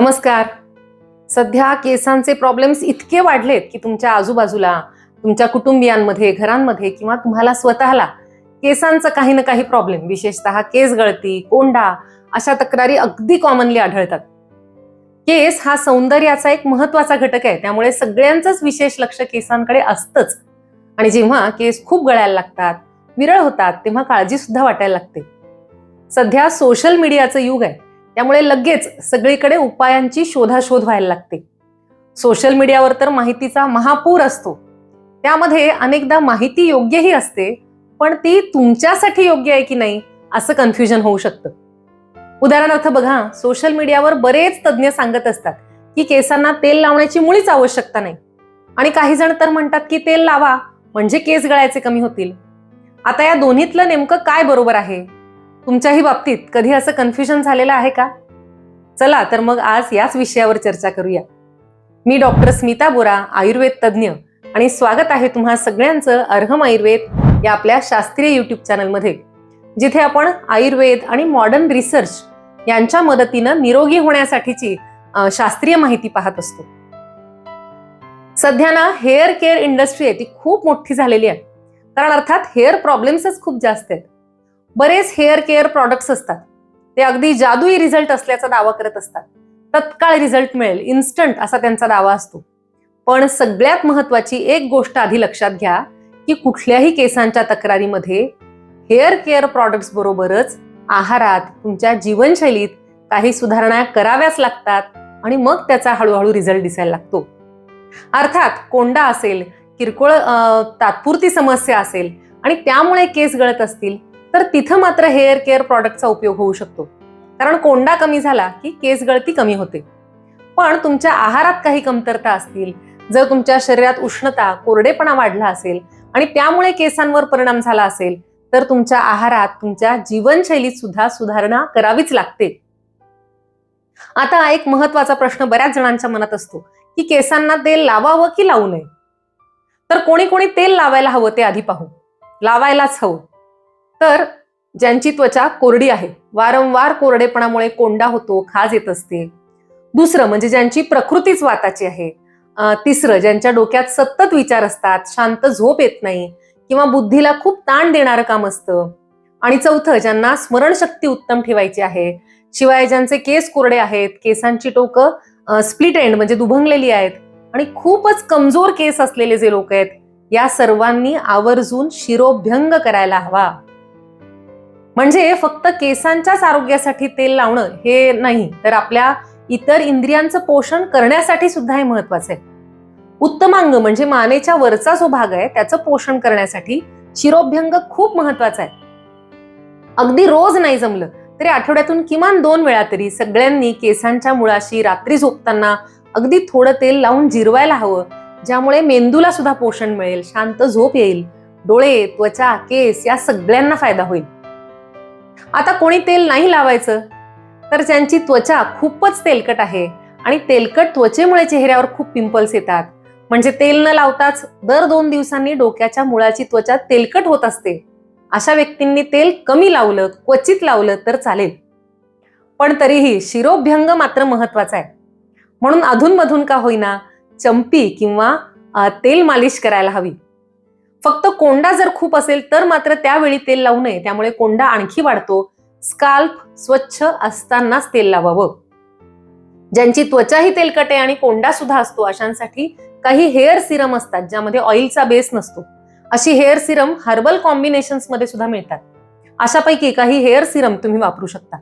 नमस्कार. सध्या केसांचे प्रॉब्लेम्स इतके वाढलेत की तुमच्या आजूबाजूला तुमच्या कुटुंबियांमध्ये घरांमध्ये किंवा तुम्हाला स्वतःला केसांचा काही ना काही प्रॉब्लेम विशेषतः केस गळती कोंडा अशा तक्रारी अगदी कॉमनली आढळतात. केस हा सौंदर्याचा एक महत्त्वाचा घटक आहे त्यामुळे सगळ्यांचंच विशेष लक्ष केसांकडे असतंच. आणि जेव्हा केस खूप गळायला लागतात विरळ होतात तेव्हा काळजी सुद्धा वाटायला लागते. सध्या सोशल मीडियाचं युग आहे. त्यामुळे लगेच सगळीकडे उपायांची शोधाशोध व्हायला लागते. सोशल मीडियावर तर माहितीचा महापूर असतो. त्यामध्ये अनेकदा माहिती योग्यही असते पण ती तुमच्यासाठी योग्य आहे की नाही असं कन्फ्युजन होऊ शकतं. उदाहरणार्थ बघा सोशल मीडियावर बरेच तज्ज्ञ सांगत असतात की केसांना तेल लावण्याची मुळीच आवश्यकता नाही. आणि काही जण तर म्हणतात की तेल लावा म्हणजे केस गळायचे कमी होतील. आता या दोन्हीतलं नेमकं काय बरोबर आहे? तुमच्याही बाबतीत कधी असं कन्फ्युजन झालेलं आहे का? चला तर मग आज याच विषयावर चर्चा करूया. मी डॉक्टर स्मिता बोरा आयुर्वेद तज्ज्ञ आणि स्वागत आहे तुम्हा सगळ्यांचं अर्हम आयुर्वेद या आपल्या शास्त्रीय युट्यूब चॅनलमध्ये जिथे आपण आयुर्वेद आणि मॉडर्न रिसर्च यांच्या मदतीनं निरोगी होण्यासाठीची शास्त्रीय माहिती पाहत असतो. सध्या ना हेअर केअर इंडस्ट्री आहे ती खूप मोठी झालेली आहे. कारण अर्थात हेअर प्रॉब्लेम्सच खूप जास्त आहेत. बरेच हेअर केअर प्रॉडक्ट्स असतात. ते अगदी जादुई रिझल्ट असल्याचा दावा करत असतात. तत्काळ रिझल्ट मिळेल इन्स्टंट असा त्यांचा दावा असतो. पण सगळ्यात महत्वाची एक गोष्ट आधी लक्षात घ्या की कुठल्याही केसांच्या तक्रारीमध्ये हेअर केअर प्रॉडक्ट्स बरोबरच आहारात तुमच्या जीवनशैलीत काही सुधारणा कराव्याच लागतात आणि मग त्याचा हळूहळू रिझल्ट दिसायला लागतो. अर्थात कोंडा असेल किरकोळ तात्पुरती समस्या असेल आणि त्यामुळे केस गळत असतील तर तिथं मात्र हेअर केअर प्रॉडक्टचा उपयोग होऊ शकतो. कारण कोंडा कमी झाला की केस गळती कमी होते. पण तुमच्या आहारात काही कमतरता असतील जर तुमच्या शरीरात उष्णता कोरडेपणा वाढला असेल आणि त्यामुळे केसांवर परिणाम झाला असेल तर तुमच्या आहारात तुमच्या जीवनशैलीत सुद्धा सुधारणा करावीच लागते. आता एक महत्त्वाचा प्रश्न बऱ्याच जणांच्या मनात असतो की केसांना तेल लावावं की लावू नये? तर कोणी कोणी तेल लावायला हवं ते आधी पाहू. लावायलाच हवं. तर ज्यांची त्वचा कोरडी आहे वारंवार कोरडेपणामुळे कोंडा होतो खाज येत असते. दुसरं म्हणजे ज्यांची प्रकृतीच वाताची आहे तिसरं ज्यांच्या डोक्यात सतत विचार असतात शांत झोप येत नाही किंवा बुद्धीला खूप ताण देणारं काम असतं. आणि चौथं ज्यांना स्मरणशक्ती उत्तम ठेवायची आहे शिवाय ज्यांचे केस कोरडे आहेत केसांची टोकं स्प्लिट एंड म्हणजे दुभंगलेली आहेत आणि खूपच कमजोर केस असलेले जे लोक आहेत या सर्वांनी आवर्जून शिरोभ्यंग करायला हवा. म्हणजे फक्त केसांच्याच आरोग्यासाठी तेल लावणं हे नाही तर आपल्या इतर इंद्रियांचं पोषण करण्यासाठी सुद्धा हे महत्वाचं आहे. उत्तमांग म्हणजे मानेच्या वरचा जो भाग आहे त्याचं पोषण करण्यासाठी शिरोभ्यंग खूप महत्त्वाचा आहे. अगदी रोज नाही जमलं तरी आठवड्यातून किमान दोन वेळा तरी सगळ्यांनी केसांच्या मुळाशी रात्री झोपताना अगदी थोडं तेल लावून जिरवायला हवं ज्यामुळे मेंदूला सुद्धा पोषण मिळेल शांत झोप येईल डोळे त्वचा केस या सगळ्यांना फायदा होईल. आता कोणी तेल नाही लावायचं? तर ज्यांची त्वचा खूपच तेलकट आहे आणि तेलकट त्वचेमुळे चेहऱ्यावर खूप पिंपल्स येतात. म्हणजे तेल न लावताच दर दोन दिवसांनी डोक्याच्या मुळाची त्वचा तेलकट होत असते. अशा व्यक्तींनी तेल कमी लावलं क्वचित लावलं तर चालेल. पण तरीही शिरोभ्यंग मात्र महत्त्वाचा आहे. म्हणून अधूनमधून का होईना चंपी किंवा तेल मालिश करायला हवी. फक्त कोंडा जर खूप असेल तर मात्र त्यावेळी तेल लावू नये. त्यामुळे कोंडा आणखी वाढतो. स्काल्प स्वच्छ असतानाच तेल लावावं. ज्यांची त्वचाही तेलकट आहे आणि कोंडा सुद्धा असतो अशांसाठी काही हेअर सिरम असतात ज्यामध्ये ऑइलचा बेस नसतो. अशी हेअर सिरम हर्बल कॉम्बिनेशन्समध्ये सुद्धा मिळतात. अशापैकी काही हेअर सिरम तुम्ही वापरू शकता.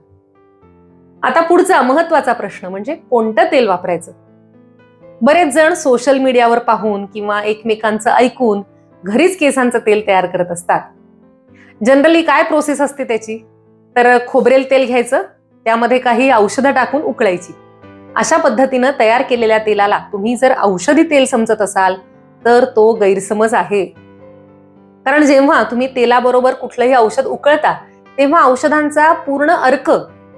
आता पुढचा महत्त्वाचा प्रश्न म्हणजे कोणतं तेल वापरायचं? बरेच जण सोशल मीडियावर पाहून किंवा एकमेकांचं ऐकून घरीच केसांचं तेल तयार करत असतात. जनरली काय प्रोसेस असते त्याची? तर खोबरेल तेल घ्यायचं त्यामध्ये काही औषधं टाकून उकळायची. अशा पद्धतीनं तयार केलेल्या तेलाला तुम्ही जर औषधी तेल समजत असाल तर तो गैरसमज आहे. कारण जेव्हा तुम्ही तेलाबरोबर कुठलंही औषध उकळता तेव्हा औषधांचा पूर्ण अर्क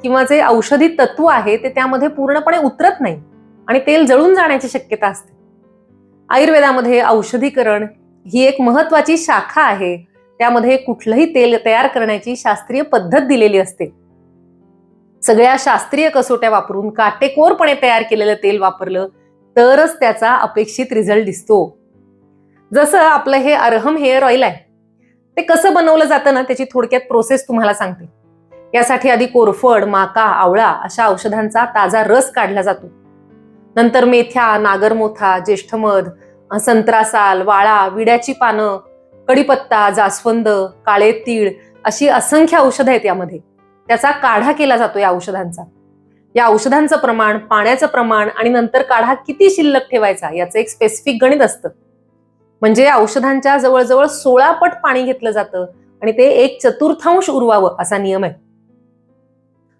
किंवा जे औषधी तत्व आहे ते त्यामध्ये पूर्णपणे उतरत नाही आणि तेल जळून जाण्याची शक्यता असते. आयुर्वेदामध्ये औषधीकरण ही एक महत्वाची शाखा आहे. त्यामध्ये कुठलंही तेल तयार करण्याची शास्त्रीय पद्धत दिलेली असते. सगळ्या शास्त्रीय कसोट्या वापरून काटेकोरपणे तयार केलेलं तेल वापरलं तरच त्याचा अपेक्षित रिझल्ट दिसतो. जसं आपलं हे अरहम हेअर ऑइल आहे. ते कसं बनवलं जातं ना त्याची थोडक्यात प्रोसेस तुम्हाला सांगते. यासाठी आधी कोरफड माका आवळा अशा औषधांचा ताजा रस काढला जातो. नंतर मेथ्या नागरमोथा ज्येष्ठमध संत्रासाल वाळा विड्याची पानं कडीपत्ता जास्वंद काळे तीळ अशी असंख्य औषधं आहेत यामध्ये. त्याचा काढा केला जातो या औषधांचा. या औषधांचं प्रमाण पाण्याचं प्रमाण आणि नंतर काढा किती शिल्लक ठेवायचा याचं एक स्पेसिफिक गणित असतं. म्हणजे औषधांच्या जवळजवळ सोळा पट पाणी घेतलं जातं आणि ते एक चतुर्थांश उरवावं असा नियम आहे.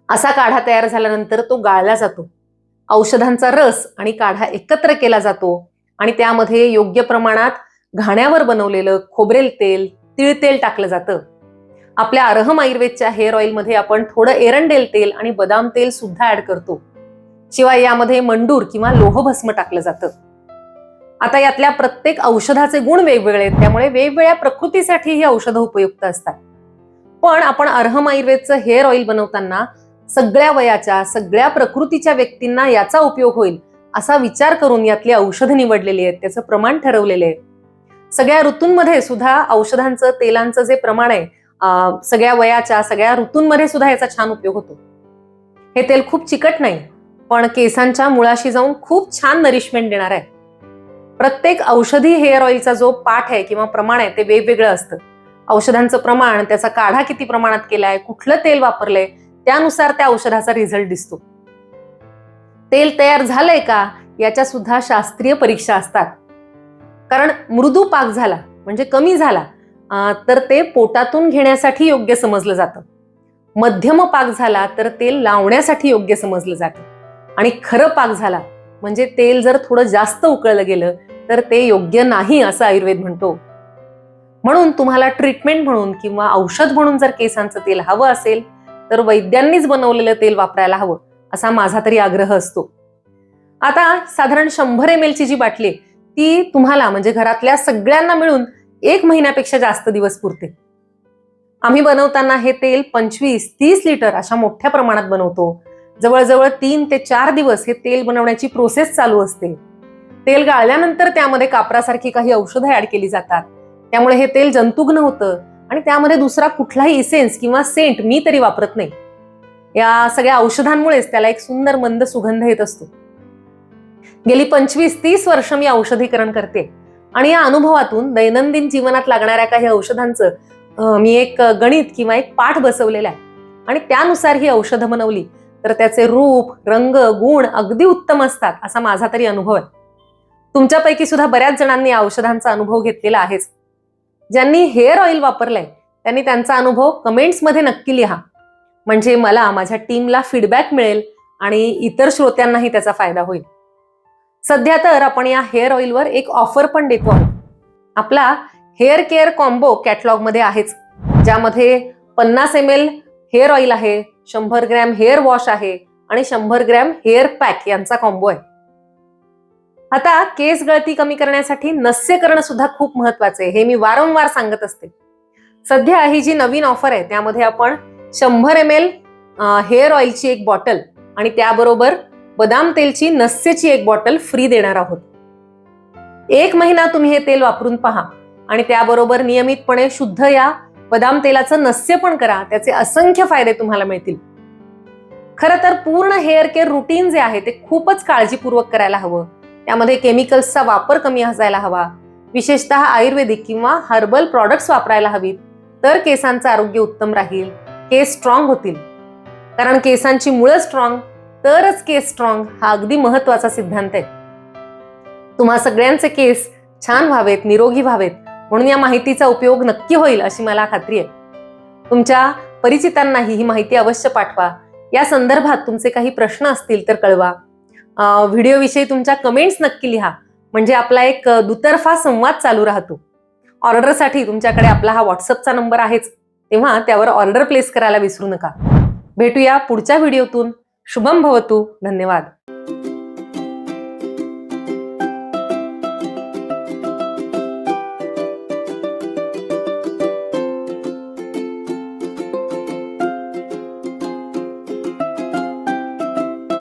असा काढा तयार झाल्यानंतर तो गाळला जातो. औषधांचा रस आणि काढा एकत्र केला जातो. आणि त्यामध्ये योग्य प्रमाणात घाण्यावर बनवलेलं खोबरेल तेल तिळ तेल टाकलं जातं. आपल्या अरहम आयुर्वेदच्या हेअर ऑइलमध्ये आपण थोडं एरंडेल तेल आणि बदाम तेल सुद्धा ऍड करतो. शिवाय यामध्ये मंडूर किंवा लोहभस्म टाकलं जातं. आता यातल्या प्रत्येक औषधाचे गुण वेगवेगळे आहेत त्यामुळे वेगवेगळ्या प्रकृतीसाठी ही औषधं उपयुक्त असतात. पण आपण अरहम आयुर्वेदचं हेअर ऑइल बनवताना सगळ्या वयाच्या सगळ्या प्रकृतीच्या व्यक्तींना याचा उपयोग होईल. असा विचार करून यातली औषधं निवडलेली आहेत त्याचं प्रमाण ठरवलेले आहे. सगळ्या ऋतूंमध्ये सुद्धा औषधांचं तेलांचं जे प्रमाण आहे सगळ्या वयाच्या सगळ्या ऋतूंमध्ये सुद्धा याचा छान उपयोग होतो. हे तेल खूप चिकट नाही पण केसांच्या मुळाशी जाऊन खूप छान नरिशमेंट देणार आहे. प्रत्येक औषधी हेअर ऑइलचा जो पाठ आहे किंवा प्रमाण आहे ते वेगवेगळं असतं. औषधांचं प्रमाण त्याचा काढा किती प्रमाणात केलाय कुठलं तेल वापरलंय त्यानुसार त्या औषधाचा रिझल्ट दिसतो. तेल तयार झालंय का? याच्या सुद्धा शास्त्रीय परीक्षा असतात. कारण मृदू पाक झाला म्हणजे कमी झाला तर ते पोटातून घेण्यासाठी योग्य समजलं जातं. मध्यम पाक झाला तर तेल लावण्यासाठी योग्य समजलं जातं. आणि खरं पाक झाला म्हणजे तेल जर थोडं जास्त उकळलं गेलं तर ते योग्य नाही असं आयुर्वेद म्हणतो. म्हणून तुम्हाला ट्रीटमेंट म्हणून किंवा औषध म्हणून जर केसांचं तेल हवं असेल तर वैद्यांनीच बनवलेलं तेल वापरायला हवं. असा माझा तरी आग्रह असतो. आता साधारण शंभर एम ची जी बाटली ती तुम्हाला म्हणजे घरातल्या सगळ्यांना मिळून एक महिन्यापेक्षा जास्त दिवस पुरते. आम्ही बनवताना हे तेल पंचवीस तीस लिटर अशा मोठ्या प्रमाणात बनवतो. जवळजवळ तीन ते चार दिवस हे तेल बनवण्याची प्रोसेस चालू असते. तेल गाळल्यानंतर त्यामध्ये कापरासारखी काही औषधं ऍड केली जातात. त्यामुळे हे तेल जंतुग्न होतं आणि त्यामध्ये दुसरा कुठलाही इसेन्स किंवा सेंट मी तरी वापरत नाही. या सगळ्या औषधांमुळेच त्याला एक सुंदर मंद सुगंध येत असतो. गेली पंचवीस तीस वर्ष मी औषधीकरण करते. आणि या अनुभवातून दैनंदिन जीवनात लागणाऱ्या काही औषधांचं मी एक गणित किंवा एक पाठ बसवलेला आहे. आणि त्यानुसार ही औषधं बनवली तर त्याचे रूप रंग गुण अगदी उत्तम असतात असा माझा तरी अनुभव आहे. तुमच्यापैकी सुद्धा बऱ्याच जणांनी या औषधांचा अनुभव घेतलेला आहेच. ज्यांनी हेअर ऑइल वापरलंय त्यांनी त्यांचा अनुभव कमेंट्समध्ये नक्की लिहा. म्हणजे मला माझ्या टीमला फीडबॅक मिळेल आणि इतर श्रोत्यांनाही त्याचा फायदा होईल. सध्या तर आपण या हेअर ऑइलवर एक ऑफर पण देतो आहोत. आपला हेअर केअर कॉम्बो कॅटलॉगमध्ये आहेच. ज्यामध्ये पन्नास एम एल हेअर ऑइल आहे शंभर ग्रॅम हेअर वॉश आहे आणि शंभर ग्रॅम हेअर पॅक यांचा कॉम्बो आहे. आता केस गळती कमी करण्यासाठी नस्य करणं सुद्धा खूप महत्वाचं आहे हे मी वारंवार सांगत असते. सध्या ही जी नवीन ऑफर आहे त्यामध्ये आपण शंभर एम एल हेअर ऑइलची एक बॉटल आणि त्याबरोबर बदाम तेलची नस्सेची एक बॉटल फ्री देणार आहोत. एक महिना तुम्ही हे तेल वापरून पहा आणि त्याबरोबर नियमितपणे शुद्ध या बदाम तेलाचं नस्य पण करा त्याचे असंख्य फायदे तुम्हाला मिळतील. खरं तर पूर्ण हेअर केअर रुटीन जे आहे ते खूपच काळजीपूर्वक करायला हवं. त्यामध्ये केमिकल्सचा वापर कमी असायला हवा. विशेषतः आयुर्वेदिक किंवा हर्बल प्रॉडक्ट्स वापरायला हवीत तर केसांचं आरोग्य उत्तम राहील. केस स्ट्रॉंग होतील. कारण केसांची मुळं स्ट्रॉंग तरच केस स्ट्रॉंग हा अगदी महत्त्वाचा सिद्धांत आहे. तुम्हा सगळ्यांचे केस छान व्हावेत निरोगी व्हावेत म्हणून या माहितीचा उपयोग नक्की होईल अशी मला खात्री आहे. तुमच्या परिचितांनाही ही माहिती अवश्य पाठवा. या संदर्भात तुमचे काही प्रश्न असतील तर कळवा. व्हिडिओविषयी तुमच्या कमेंट्स नक्की लिहा. म्हणजे आपला एक दुतर्फा संवाद चालू राहतो. ऑर्डरसाठी तुमच्याकडे आपला हा व्हॉट्सअपचा नंबर आहेच. तेव्हा त्यावर ऑर्डर प्लेस करायला विसरू नका. भेटूया पुढच्या व्हिडिओतून शुभम भवतू. धन्यवाद.